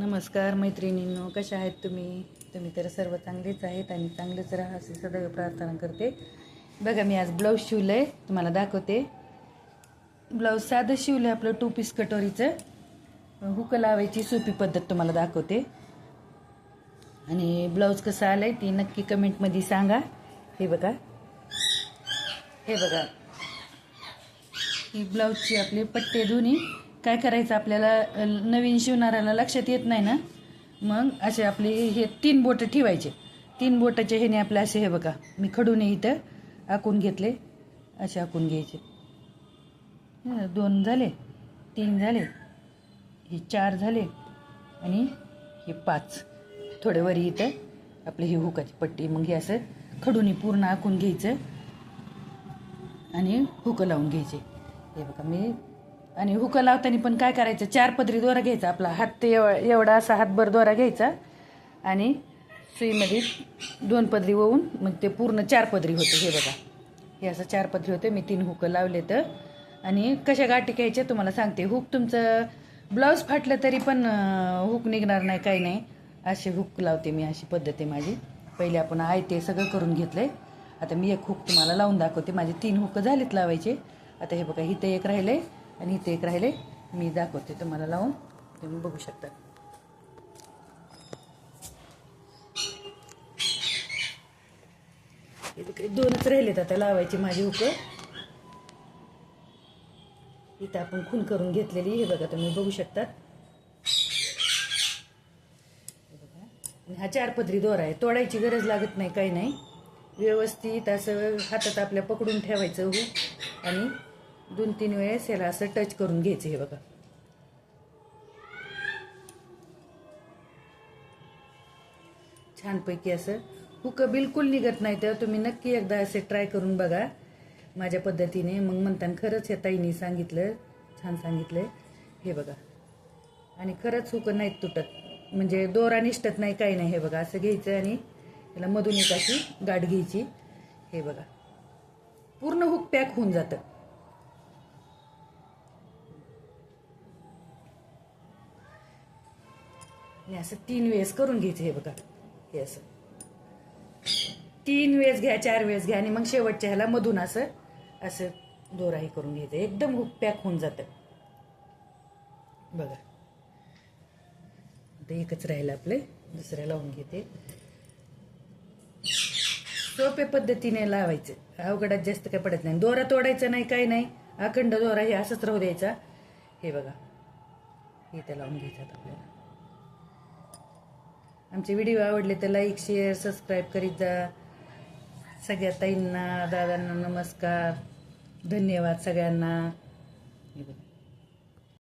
नमस्कार मैत्रिणींनो कशा आहेत तुम्ही? तुम्ही तर सर्व चांगलेच आहेत आणि चांगलेच राहा असे सदैव प्रार्थना करते. बघा मी आज ब्लाऊज शिवलं आहे तुम्हाला दाखवते. ब्लाऊज साधं शिवलं आहे आपलं टू पीस कटोरीचं. हुक लावायची सोपी पद्धत तुम्हाला दाखवते. आणि ब्लाऊज कसं आलं आहे ती नक्की कमेंटमध्ये सांगा. हे बघा. हे बघा. ही ब्लाऊजची आपली पट्टे दोन्ही काय करायचं आपल्याला नवीन शिवणाऱ्याला लक्षात येत नाही ना? मग असे आपले हे तीन बोटं ठेवायचे. तीन बोटाचे ह्याने आपले असे हे बघा मी खडून इथं आखून घेतले. असे आखून घ्यायचे. दोन झाले तीन झाले हे चार झाले आणि हे पाच. थोडे वरी इथं आपले हे हुकाची पट्टी मग हे असं खडूनी पूर्ण आखून घ्यायचं आणि हुकं लावून घ्यायचे. हे बघा मी आणि हुकं लावताना पण काय करायचं? चार पदरी दोरा घ्यायचा आपला. हात ते एव एवढा असा हातभर दोरा घ्यायचा. आणि सुईमध्ये दोन पदरी होऊन मग ते पूर्ण चार पदरी होते. हे बघा. हे असं चार पदरी होते. मी तीन हुकं लावले तर. आणि कशा गाठी घ्यायच्या तुम्हाला सांगते. हुक तुमचं ब्लाऊज फाटलं तरी पण हुक निघणार नाही काही नाही. असे हुक लावते मी अशी पद्धत आहे माझी. पहिले आपण आहे ते सगळं करून घेतलंय. आता मी एक हुक तुम्हाला लावून दाखवते. माझे तीन हुकं झालेत लावायचे. आता हे बघा इथं एक राहिलं आहे आणि इथे एक राहिले. मी दाखवते तुम्हाला लावून. तुम्ही बघू शकता. दोनच राहिलेत आता लावायची माझी हुक इथं आपण खून करून घेतलेली हे बघा तुम्ही बघू शकतात हा चार पदरी दोरा आहे. तोडायची गरज लागत नाही काही नाही. व्यवस्थित असं हातात आपल्या पकडून ठेवायचं हो. आणि दोन तीन वेळेस याला असं टच करून घ्यायचं हे बघा. छानपैकी असं. हुक बिलकुल निघत नाही तर तुम्ही नक्की एकदा असे ट्राय करून बघा. माझ्या पद्धतीने. मग म्हणताना खरंच या ताईने सांगितलं छान सांगितलंय हे बघा. आणि खरंच हुकं नाहीत तुटत. म्हणजे दोरा निष्ठत नाही काही नाही. हे बघा असं घ्यायचं आणि याला मधून एक अशी गाठ घ्यायची. हे बघा. पूर्ण हुक पॅक होऊन जातं. आणि असं तीन वेळेस करून घ्यायचं हे बघा. हे असं. तीन वेळेस घ्या चार वेळेस घ्या आणि मग शेवटच्या ह्याला मधून असं असं दोराही करून घ्यायचं. एकदम हुक पॅक होऊन जातं. बघा. आता एकच राहिलं आपले. दुसऱ्या लावून घेते. सोपे पद्धतीने लावायचं. अवघडात जास्त काय पडत नाही. दोरा तोडायचा नाही काही नाही. अखंड दोरा हे असंच राहू द्यायचा. हे बघा. हे त्या लावून घ्यायचं आपल्याला. आमचे व्हिडिओ आवडले तर लाईक शेअर सबस्क्राईब करीत जा. सगळ्या ताईंना दादांना नमस्कार. धन्यवाद सगळ्यांना. हे बघा.